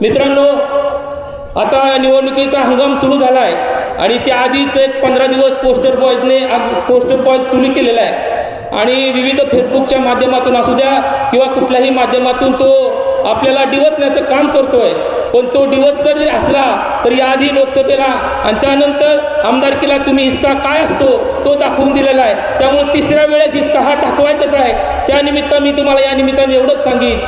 मित्रांनो आता निवडणुकीचा हंगाम सुरू झाला आहे आणि त्याआधीच एक पंधरा दिवस पोस्टर बॉयजने पोस्टर बॉयज सुरू केलेला आहे. आणि विविध फेसबुकच्या माध्यमातून असू द्या किंवा कुठल्याही माध्यमातून तो आपल्याला डिवचण्याचं काम करतोय. पण तो डिवच जरी असला तर याआधी लोकसभेला आणि त्यानंतर आमदारकीला तुम्ही हिसका काय असतो तो दाखवून दिलेला आहे. त्यामुळे तिसऱ्या वेळेस हिसका हा दाखवायचाच आहे. त्यानिमित्त मी तुम्हाला या निमित्ताने एवढंच सांगेन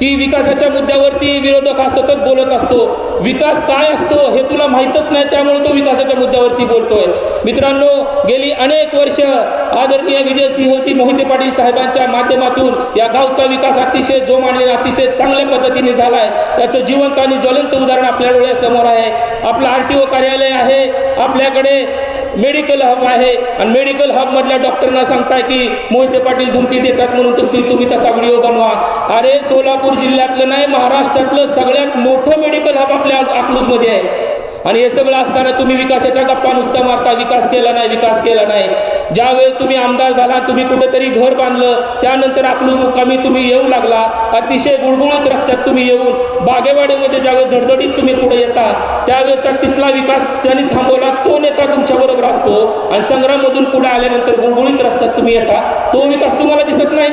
की विकासाच्या मुद्द्यावरती विरोधक हा सतत बोलत असतो. विकास काय असतो हे तुला माहीतच नाही त्यामुळे तो विकासाच्या मुद्द्यावरती बोलतोय. मित्रांनो गेली अनेक वर्ष आदरणीय विजयसिंहजी मोहिते पाटील साहेबांच्या माध्यमातून या गावचा विकास अतिशय जोमाने अतिशय चांगल्या पद्धतीने झाला आहे याचं जिवंत आणि ज्वलंत उदाहरण आपल्या डोळ्यासमोर आहे. आपलं आर टी ओ कार्यालय आहे. आपल्याकडे मेडिकल हब आहे. आणि मेडिकल हबमधल्या डॉक्टरना सांगताय की मोहिते पाटील धमकी देतात म्हणून तुम्ही तुम्ही तसा व्हिडिओ बनवा. अरे सोलापूर जिल्ह्यातलं नाही महाराष्ट्रातलं सगळ्यात मोठं मेडिकल हब आपल्या अकलूजमध्ये आहे. आणि हे सगळं असताना तुम्ही विकासाच्या गप्पा नुसता मारता विकास केला नाही विकास केला नाही. ज्यावेळेस तुम्ही आमदार झाला तुम्ही कुठेतरी घर बांधलं त्यानंतर अकलूज मुक्कामी तुम्ही येऊ लागला. अतिशय गुळगुळीत रस्त्यात तुम्ही येऊन बागेवाडीमध्ये ज्यावेळेस धडधडीत तुम्ही पुढे येता त्यावेळेचा तिथला विकास ज्यांनी थांबवला तो नेता तुमच्याबरोबर असतो आणि संग्राममधून पुढे आल्यानंतर गुळगुळीत रस्त्यात तुम्ही येता. तो विकास तुम्हाला दिसत नाही.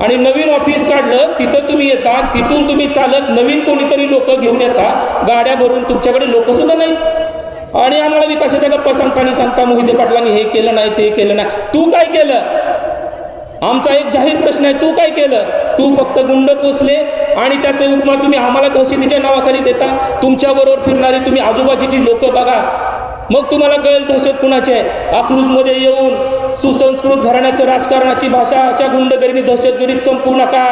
आणि नवीन ऑफिस काढलं तिथं तुम्ही येता तिथून तुम्ही चालत नवीन कोणीतरी लोक घेऊन येता. गाड्या भरून तुमच्याकडे लोकसुद्धा नाहीत. आणि आम्हाला विकासाच्या गप्पा सांगताना सांगता मोहिते पाटलांनी हे केलं नाही ते केलं नाही. तू काय केलं? आमचा एक जाहीर प्रश्न आहे तू काय केलं? तू फक्त गुंड पोचले आणि त्याचे उपमा तुम्ही आम्हाला दहशतीच्या नावाखाली देता. तुमच्याबरोबर फिरणारी तुम्ही आजूबाजूची लोक बघा. मग तुम्हाला कळेल दहशत कुणाची आहे? अकलूजमध्ये येऊन सुसंस्कृत घराण्याचं राजकारणाची भाषा अशा गुंडगिरीने दहशतगिरीत संपू नका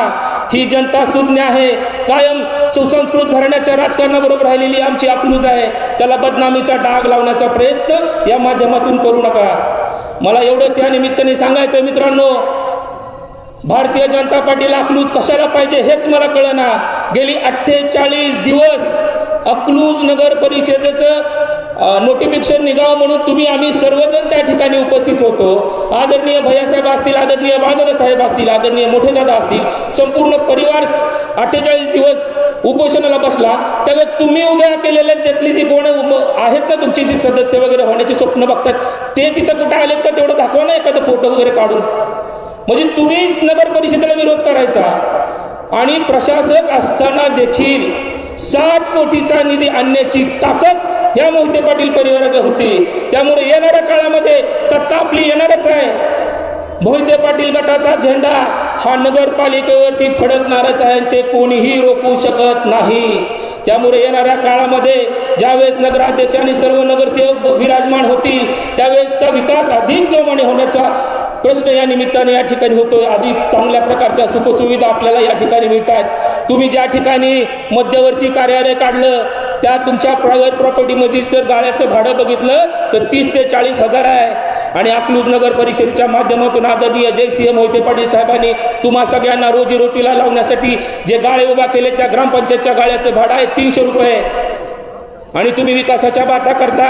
ही जनता सुज्ञ आहे. कायम सुसंस्कृत घराण्याच्या राजकारणाबरोबर राहिलेली आमची अकलूज आहे. त्याला बदनामीचा डाग लावण्याचा प्रयत्न या माध्यमातून करू नका. मला एवढंच या निमित्ताने सांगायचं आहे मित्रांनो भारतीय जनता पार्टीला अकलूज कशाला पाहिजे हेच मला कळना. गेली अठ्ठेचाळीस दिवस अकलूज नगर परिषदेचं नोटिफिकेशन निघावं म्हणून तुम्ही आम्ही सर्वजण त्या ठिकाणी उपस्थित होतो. आदरणीय भैयासाहेब असतील आदरणीय बांधदा साहेब असतील आदरणीय मोठे दादा असतील संपूर्ण परिवार अठ्ठेचाळीस दिवस उपोषणाला बसला. त्यावेळेस तुम्ही उभ्या केलेल्या त्यातली जी कोण आहेत ना तुमची जी सदस्य वगैरे होण्याचे स्वप्न बघतात ते तिथं कुठे आलेत का तेवढं दाखवा ना एखादा फोटो वगैरे काढून. म्हणजे तुम्हीच नगर परिषदेला विरोध करायचा. आणि प्रशासक असताना देखील सात कोटीचा निधी आणण्याची ताकद या मोहिते पाटील परिवाराकडे होती. त्यामुळे येणाऱ्या काळामध्ये सत्ता आपली येणारच आहे. मोहिते पाटील गटाचा झेंडा हा नगरपालिकेवरती फडकणारच आहे ते कोणीही रोखू शकत नाही. त्यामुळे येणाऱ्या काळामध्ये ज्यावेळेस नगराध्यक्ष आणि सर्व नगरसेवक विराजमान होतील त्यावेळेसचा विकास अधिक जोमाने होण्याचा प्रश्न या निमित्ताने या ठिकाणी होतोय. अधिक चांगल्या प्रकारच्या सुखसुविधा आपल्याला या ठिकाणी मिळतात तुम्ही ज्या ठिकाणी मध्यवर्ती कार्यालय काढलं त्या तुमच्या प्रायव्हेट प्रॉपर्टीमधील जर गाळ्याचं भाडं बघितलं तर तीस ते चाळीस हजार आहे. आणि अकलूज नगर परिषदेच्या माध्यमातून आदरणीय एम मोहिते पाटील साहेबांनी तुम्हा सगळ्यांना रोजीरोटीला लावण्यासाठी जे गाळे उभा केले त्या ग्रामपंचायतच्या गाळ्याचं भाडं आहे तीनशे रुपये. आणि तुम्ही विकासाच्या बाता करता.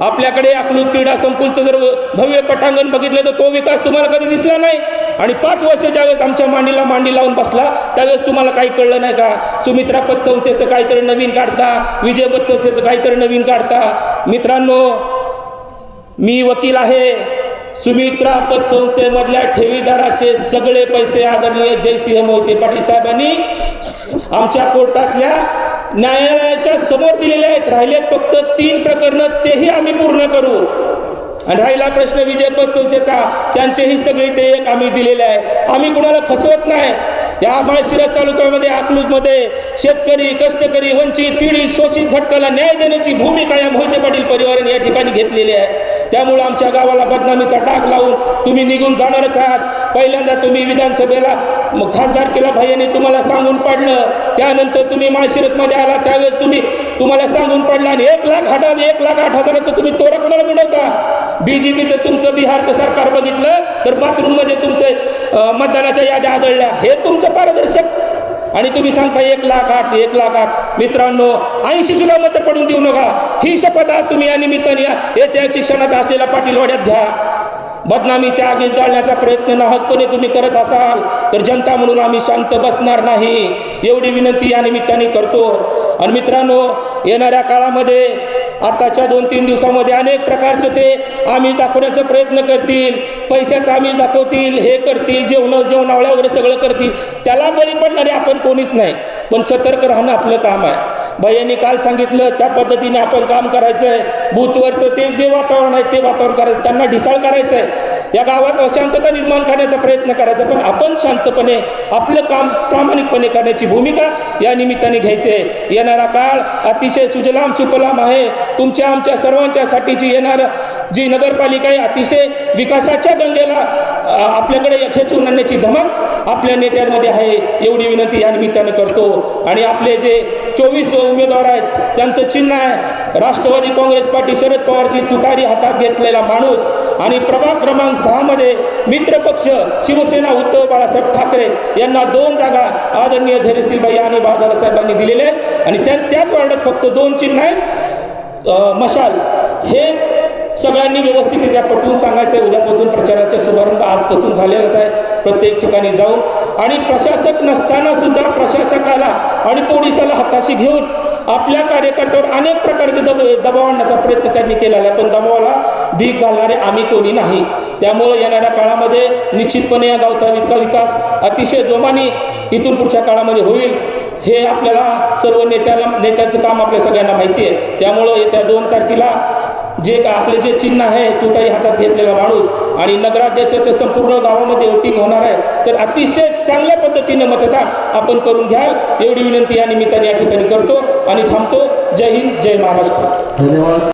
आपल्याकडे अकलूज क्रीडा संकुलचं जर भव्य पटांगण बघितलं तर तो विकास तुम्हाला कधी दिसला नाही. आणि पाच वर्ष ज्यावेळेस आमच्या मांडीला मांडी लावून बसला त्यावेळेस तुम्हाला काही कळलं नाही का? सुमित्रा पतसंस्थेचं काहीतरी नवीन काढता विजय पतसंस्थेचं काहीतरी नवीन काढता. मित्रांनो मी वकील आहे. सुमित्रा पतसंस्थेमधल्या ठेवीदाराचे सगळे पैसे आदरणीय जयसिंह मोहिते पाटील साहेबांनी आमच्या कोर्टातल्या न्यायालयाच्या समोर दिलेले आहेत. राहिलेत फक्त तीन प्रकरणं तेही आम्ही पूर्ण करू. आणि राहिला प्रश्न विजय पतसंस्थेचा त्यांचेही सगळे ते एक आम्ही दिलेले आहे. आम्ही कुणाला फसवत नाही. या माळशिरस तालुक्यामध्ये अकलूजमध्ये शेतकरी कष्टकरी वंचित पीडित शोषित घटकाला न्याय देण्याची भूमिका या मोहिते पाटील परिवाराने या ठिकाणी घेतलेली आहे. त्यामुळे आमच्या गावाला बदनामीचा डाग लावून तुम्ही निघून जाणारच आहात. पहिल्यांदा तुम्ही विधानसभेला खासदार केला भाईने तुम्हाला सांगून पाडलं. त्यानंतर तुम्ही माळशिरसमध्ये आला. त्यावेळेस तुम्ही तुम्हाला सांगून पडला आणि एक लाख आठ एक लाख आठ हजाराचं तुम्ही तोरा कोणाला मिळवता बीजेपीचं तुमचं बिहारचं सरकार बघितलं तर बाथरूममध्ये तुमचे मतदानाच्या याद्या आढळल्या हे तुमचं पारदर्शक. आणि तुम्ही सांगता एक लाख आठ एक लाख आठ. मित्रांनो ऐंशी सुद्धा मतं पडून देऊ नका. ही शपथ आज तुम्ही या निमित्ताने या येत्या शिक्षणात असलेल्या पाटीलवाड्यात घ्या. बदनामीच्या आगीत जाळण्याचा प्रयत्न नाहकपणे तुम्ही करत असाल तर जनता म्हणून आम्ही शांत बसणार नाही. एवढी विनंती या निमित्ताने करतो. आणि मित्रांनो येणाऱ्या काळामध्ये आताच्या दोन तीन दिवसामध्ये अनेक प्रकारचं ते आमिष दाखवण्याचा प्रयत्न करतील पैशाचं आमिष दाखवतील हे करतील जेवण जेवणावळ्या वगैरे सगळं करतील त्याला बळी पडणारे आपण कोणीच नाही. पण सतर्क राहणं आपलं काम आहे. भैयांनी काल सांगितलं त्या पद्धतीने आपण काम करायचं आहे बूथवरचं ते जे वातावरण आहे ते वातावरण करायचं. त्यांना ढिसाळ करायचं आहे या गावात अशांतता निर्माण करण्याचा प्रयत्न करायचा पण आपण शांतपणे आपलं काम प्रामाणिकपणे करण्याची भूमिका या निमित्ताने घ्यायची आहे. येणारा काळ अतिशय सुजलाम सुपलाम आहे. तुमच्या आमच्या सर्वांच्यासाठीची येणार जी नगरपालिका आहे अतिशय विकासाच्या गंगेला आपल्याकडे खेचून आणण्याची धमक आपल्या नेत्यांमध्ये आहे. एवढी विनंती या निमित्तानं करतो. आणि आपले जे चोवीस उमेदवार आहेत त्यांचं चिन्ह आहे राष्ट्रवादी काँग्रेस पार्टी शरद पवारची तुतारी हातात घेतलेला माणूस आणि प्रभाग क्रमांक सहामध्ये मित्रपक्ष शिवसेना उद्धव बाळासाहेब ठाकरे यांना दोन जागा आदरणीय धैर्यशीलबाई आणि बाजार साहेबांनी दिलेल्या आहेत. आणि त्या त्याच वार्डात फक्त दोन चिन्ह आहेत. मशाल. हे सगळ्यांनी व्यवस्थितरित्या पटवून सांगायचं आहे उद्यापासून प्रचाराचा शुभारंभ आजपासून झालेलाच आहे. प्रत्येक ठिकाणी जाऊन. आणि प्रशासक नसताना सुद्धा प्रशासकाला आणि पोलिसाला हाताशी घेऊन आपल्या कार्यकर्त्यावर अनेक प्रकारचे दब दबाव आणण्याचा प्रयत्न त्यांनी केलेला आहे. पण दबावाला भीक घालणारे आम्ही कोणी नाही. त्यामुळं येणाऱ्या काळामध्ये निश्चितपणे या गावचा इतका विकास अतिशय जोमाने इथून पुढच्या काळामध्ये होईल हे आपल्याला सर्व नेत्याला नेत्यांचं काम आपल्या सगळ्यांना माहिती आहे. त्यामुळं येत्या दोन तारखेला जे का आपले जे चिन्ह आहे तुताई हातात घेतलेला माणूस आणि नगराध्यक्षाचं संपूर्ण गावामध्ये वोटिंग होणार आहे तर अतिशय चांगल्या पद्धतीने मतदान आपण करून घ्याल. एवढी विनंती या निमित्ताने या ठिकाणी करतो आणि थांबतो. जय हिंद जय महाराष्ट्र. धन्यवाद.